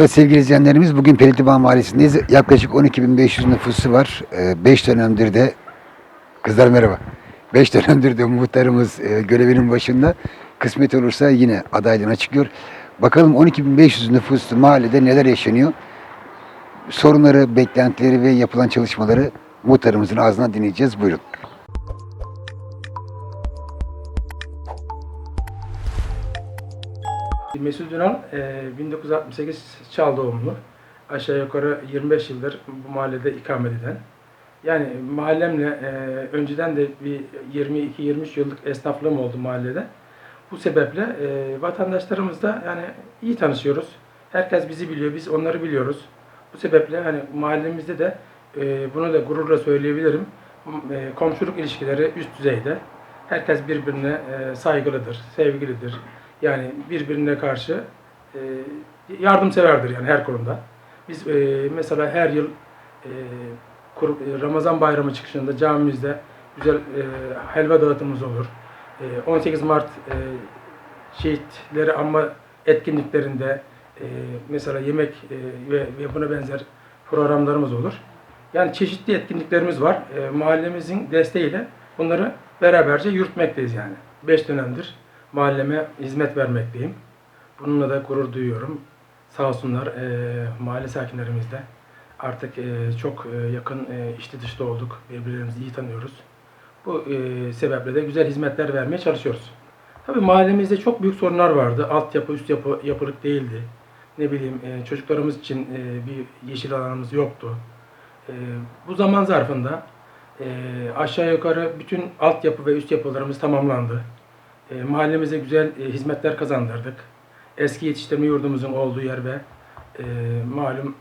Evet sevgili izleyenlerimiz bugün Pelitliban Mahallesi'ndeyiz. Yaklaşık 12.500 nüfusu var. 5 dönemdir de kızlar merhaba. 5 dönemdir de muhtarımız e, görevinin başında. Kısmet olursa yine adaylığına çıkıyor. Bakalım 12.500 nüfuslu mahallede neler yaşanıyor? Sorunları, beklentileri ve yapılan çalışmaları muhtarımızın ağzından dinleyeceğiz. Buyurun. Mesut Ünal e, 1968 Çal doğumlu. Aşağı yukarı 25 yıldır bu mahallede ikamet eden. Yani mahallemle e, önceden de bir 22-23 yıllık esnaflığım oldu mahallede. Bu sebeple e, vatandaşlarımızla yani iyi tanışıyoruz. Herkes bizi biliyor, biz onları biliyoruz. Bu sebeple hani mahallemizde de e, bunu da gururla söyleyebilirim. E, komşuluk ilişkileri üst düzeyde. Herkes birbirine e, saygılıdır, sevgilidir. Yani birbirine karşı e, yardımseverdir yani her konuda. Biz e, mesela her yıl e, e, Ramazan bayramı çıkışında camimizde güzel helva dağıtımımız olur. E, 18 Mart şehitleri anma etkinliklerinde mesela yemek ve, ve buna benzer programlarımız olur. Yani çeşitli etkinliklerimiz var. Mahallemizin desteğiyle bunları beraberce yürütmekteyiz yani. 5 dönemdir mahalleme hizmet vermekteyim. Bununla da gurur duyuyorum. Sağ olsunlar e, mahalle sakinlerimiz de artık e, çok e, yakın e, içli dışta olduk. Birbirlerimizi iyi tanıyoruz. Bu e, sebeple de güzel hizmetler vermeye çalışıyoruz. Tabii mahallemizde çok büyük sorunlar vardı. Altyapı, üst yapı yapılık değildi. Ne bileyim e, çocuklarımız için e, bir yeşil alanımız yoktu. E, bu zaman zarfında e, aşağı yukarı bütün altyapı ve üst yapılarımız tamamlandı. E, mahallemize güzel e, hizmetler kazandırdık. Eski yetiştirme yurdumuzun olduğu yer ve e, malum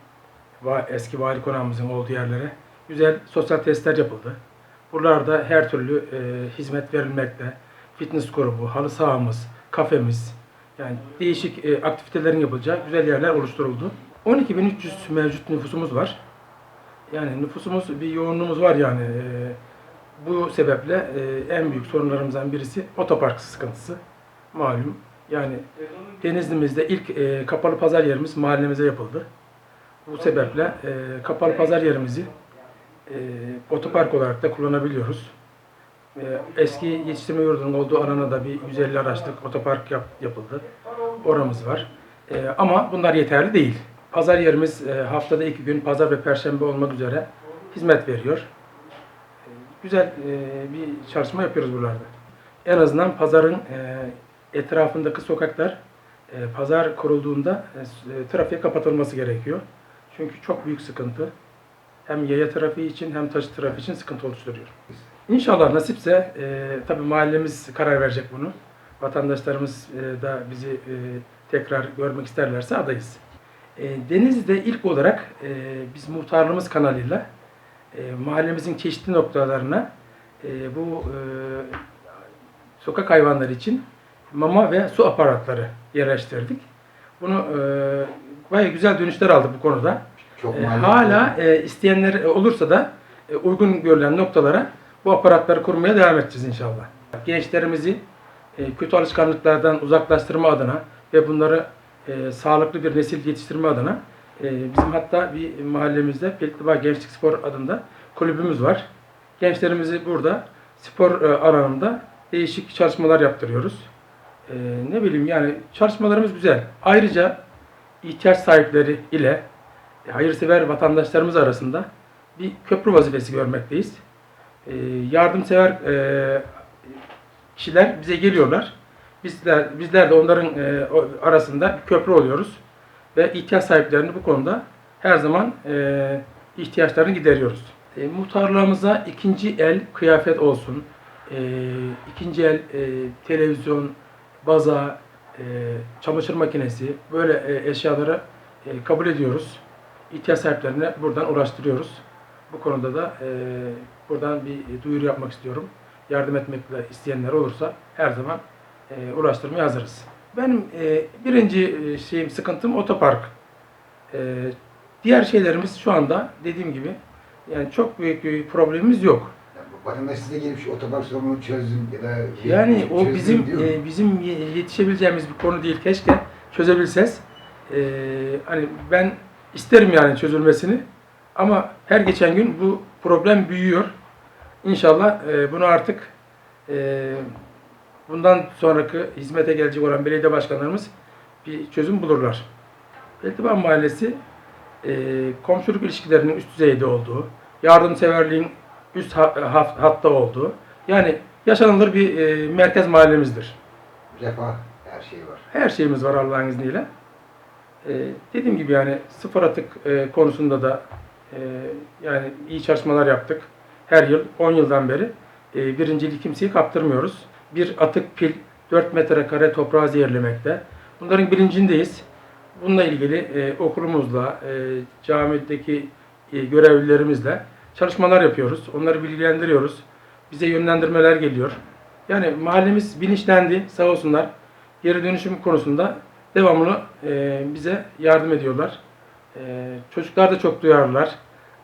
va- eski vali konağımızın olduğu yerlere güzel sosyal testler yapıldı. Buralarda her türlü e, hizmet verilmekte. Fitness grubu, halı sahamız, kafemiz, yani değişik e, aktivitelerin yapılacağı güzel yerler oluşturuldu. 12.300 mevcut nüfusumuz var. Yani nüfusumuz bir yoğunluğumuz var yani. E, bu sebeple e, en büyük sorunlarımızdan birisi otopark sıkıntısı. Malum. Yani Denizli'mizde ilk e, kapalı pazar yerimiz mahallemize yapıldı. Bu sebeple e, kapalı pazar yerimizi e, otopark olarak da kullanabiliyoruz. E, eski yetiştirme yurdunun olduğu alana da bir 150 araçlık otopark yap- yapıldı. Oramız var. E, ama bunlar yeterli değil. Pazar yerimiz e, haftada iki gün pazar ve perşembe olmak üzere hizmet veriyor. Güzel e, bir çalışma yapıyoruz buralarda. En azından pazarın e, etrafındaki sokaklar e, pazar kurulduğunda trafiğe kapatılması gerekiyor. Çünkü çok büyük sıkıntı. Hem yaya trafiği için hem taşı trafiği için sıkıntı oluşturuyor. İnşallah nasipse e, tabii mahallemiz karar verecek bunu. Vatandaşlarımız e, da bizi e, tekrar görmek isterlerse adayız. E, Denizli'de ilk olarak e, biz muhtarlığımız kanalıyla e, mahallemizin çeşitli noktalarına e, bu e, sokak hayvanları için mama ve su aparatları yerleştirdik. Bunu e, bayağı güzel dönüşler aldık bu konuda. Çok E, hala e, isteyenler olursa da e, uygun görülen noktalara bu aparatları kurmaya devam edeceğiz inşallah. Gençlerimizi e, kötü alışkanlıklardan uzaklaştırma adına ve bunları e, sağlıklı bir nesil yetiştirme adına e, bizim hatta bir mahallemizde Pelitliba Gençlik Spor adında kulübümüz var. Gençlerimizi burada spor e, alanında değişik çalışmalar yaptırıyoruz. E, ne bileyim yani çalışmalarımız güzel. Ayrıca ihtiyaç sahipleri ile e, hayırsever vatandaşlarımız arasında bir köprü vazifesi görmekteyiz. E, yardımsever kişiler bize geliyorlar. Bizler, bizler de onların e, arasında köprü oluyoruz. Ve ihtiyaç sahiplerini bu konuda her zaman e, ihtiyaçlarını gideriyoruz. E, muhtarlığımıza ikinci el kıyafet olsun, e, ikinci el e, televizyon, baza, e, çamaşır makinesi böyle e, eşyaları e, kabul ediyoruz. İhtiyaç sahiplerine buradan ulaştırıyoruz. Bu konuda da e, buradan bir duyuru yapmak istiyorum. Yardım etmekle isteyenler olursa her zaman e, ulaştırmaya hazırız. Benim e, birinci e, şeyim sıkıntım otopark. E, diğer şeylerimiz şu anda dediğim gibi yani çok büyük bir problemimiz yok. Vatandaş size gelip şu otopark sorununu çözdüm ya da Yani o bizim e, bizim ye- yetişebileceğimiz bir konu değil. Keşke çözebilseniz. e, hani ben isterim yani çözülmesini ama her geçen gün bu problem büyüyor. İnşallah e, bunu artık e, bundan sonraki hizmete gelecek olan belediye başkanlarımız bir çözüm bulurlar. Peltiban Mahallesi e, komşuluk ilişkilerinin üst düzeyde olduğu, yardımseverliğin üst ha- hatta olduğu, yani yaşanılır bir e, merkez mahallemizdir. Refah her şey var. Her şeyimiz var Allah'ın izniyle. E, dediğim gibi yani sıfır atık e, konusunda da e, yani iyi çalışmalar yaptık. Her yıl 10 yıldan beri e, birinciliği kimseyi kaptırmıyoruz. Bir atık pil 4 metrekare toprağı zehirlemekte. Bunların bilincindeyiz. Bununla ilgili e, okulumuzla, e, camideki e, görevlilerimizle çalışmalar yapıyoruz. Onları bilgilendiriyoruz. Bize yönlendirmeler geliyor. Yani mahallemiz bilinçlendi sağ olsunlar. Geri dönüşüm konusunda devamlı e, bize yardım ediyorlar. E, çocuklar da çok duyarlılar.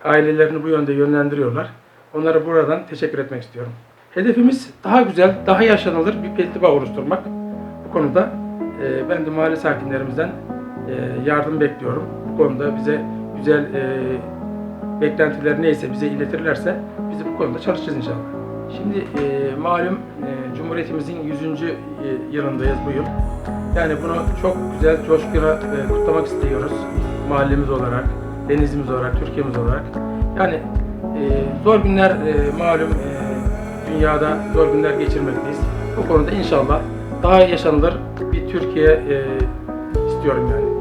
Ailelerini bu yönde yönlendiriyorlar. Onlara buradan teşekkür etmek istiyorum. Hedefimiz daha güzel, daha yaşanılır bir peltiba oluşturmak. Bu konuda e, ben de mahalle sakinlerimizden e, yardım bekliyorum. Bu konuda bize güzel e, beklentiler neyse bize iletirlerse biz de bu konuda çalışacağız inşallah. Şimdi e, malum e, Cumhuriyetimizin 100. e, yılındayız bu yıl. Yani bunu çok güzel, coşkuyla e, kutlamak istiyoruz. Mahallemiz olarak, denizimiz olarak, Türkiye'miz olarak. Yani e, zor günler e, malum e, dünyada zor günler geçirmekteyiz. Bu konuda inşallah daha yaşanılır bir Türkiye e, istiyorum yani.